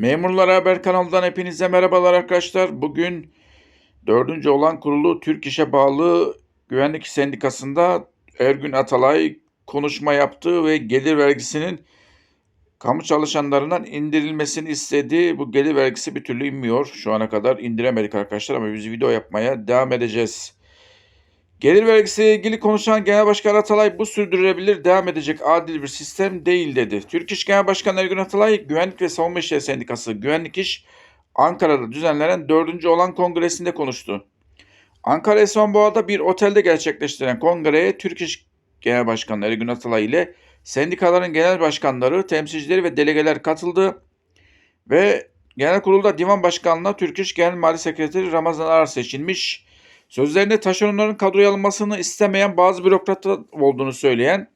Memurlar Haber kanalından hepinize merhabalar arkadaşlar. Bugün dördüncü olan kurulu Türk İş'e bağlı Güvenlik Sendikası'nda Ergün Atalay konuşma yaptı ve gelir vergisinin kamu çalışanlarından indirilmesini istedi. Bu gelir vergisi bir türlü inmiyor. Şu ana kadar indiremedik arkadaşlar ama biz video yapmaya devam edeceğiz. Gelir vergisiyle ilgili konuşan Genel Başkan Atalay bu sürdürülebilir devam edecek adil bir sistem değil dedi. Türk İş Genel Başkanı Ergün Atalay Güvenlik ve Savunma İşleri Sendikası Güvenlik İş Ankara'da düzenlenen 4. olan kongresinde konuştu. Ankara Esenboğa'da bir otelde gerçekleştirilen kongreye Türk İş Genel Başkanı Ergün Atalay ile sendikaların genel başkanları, temsilcileri ve delegeler katıldı ve genel kurulda divan başkanlığına Türk İş Genel Mali Sekreteri Ramazan Arar seçilmiş. Sözlerinde taşeronların kadroya alınmasını istemeyen bazı bürokratlar olduğunu söyleyen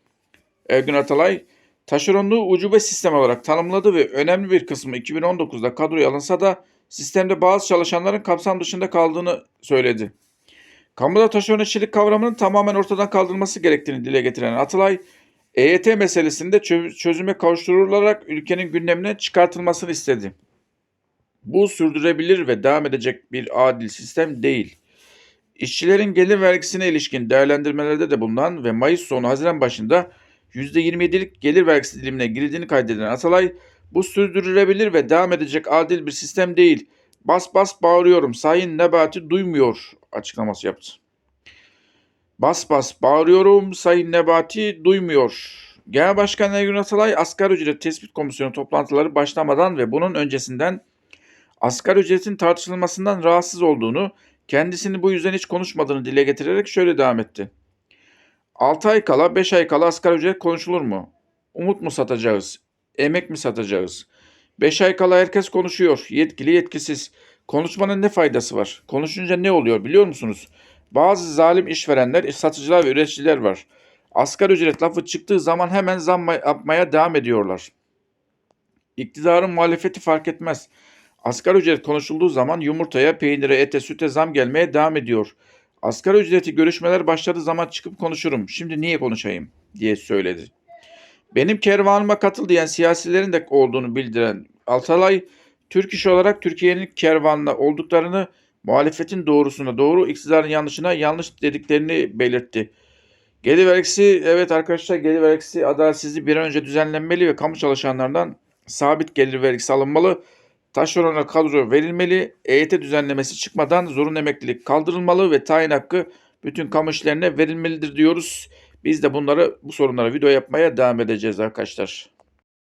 Ergün Atalay, taşeronluğu ucube sistem olarak tanımladı ve önemli bir kısmı 2019'da kadroya alınsa da sistemde bazı çalışanların kapsam dışında kaldığını söyledi. Kamuda taşeron işçilik kavramının tamamen ortadan kaldırılması gerektiğini dile getiren Atalay, EYT meselesinde çö- çözüme kavuşturularak ülkenin gündemine çıkartılmasını istedi. Bu sürdürebilir ve devam edecek bir adil sistem değil. İşçilerin gelir vergisine ilişkin değerlendirmelerde de bulunan ve Mayıs sonu Haziran başında %27'lik gelir vergisi dilimine girildiğini kaydeden Atalay, bu sürdürülebilir ve devam edecek adil bir sistem değil. Bas bas bağırıyorum, Sayın Nebati duymuyor açıklaması yaptı. Bas bas bağırıyorum, Sayın Nebati duymuyor. Genel Başkan Ergün Atalay, Asgari Ücret Tespit Komisyonu toplantıları başlamadan ve bunun öncesinden asgari ücretin tartışılmasından rahatsız olduğunu, kendisini bu yüzden hiç konuşmadığını dile getirerek şöyle devam etti. 6 ay kala 5 ay kala asgari ücret konuşulur mu? Umut mu satacağız? Emek mi satacağız? 5 ay kala herkes konuşuyor. Yetkili yetkisiz. Konuşmanın ne faydası var? Konuşunca ne oluyor biliyor musunuz? Bazı zalim işverenler, satıcılar ve üreticiler var. Asgari ücret lafı çıktığı zaman hemen zam yapmaya devam ediyorlar. İktidarın muhalefeti fark etmez. Asgari ücret konuşulduğu zaman yumurtaya, peynire, ete, süte zam gelmeye devam ediyor. Asgari ücreti görüşmeler başladığı zaman çıkıp konuşurum. Şimdi niye konuşayım diye söyledi. Benim kervanıma katıl diyen siyasilerin de olduğunu bildiren Altalay, Türk iş olarak Türkiye'nin kervanına olduklarını, muhalefetin doğrusuna doğru, iktidarın yanlışına yanlış dediklerini belirtti. Gelir vergisi, evet arkadaşlar gelir vergisi adaletsizliği bir an önce düzenlenmeli ve kamu çalışanlarından sabit gelir vergisi alınmalı. Taşerona kadro verilmeli, EYT düzenlemesi çıkmadan zorunlu emeklilik kaldırılmalı ve tayin hakkı bütün kamu işlerine verilmelidir diyoruz. Biz de bunları bu sorunlara video yapmaya devam edeceğiz arkadaşlar.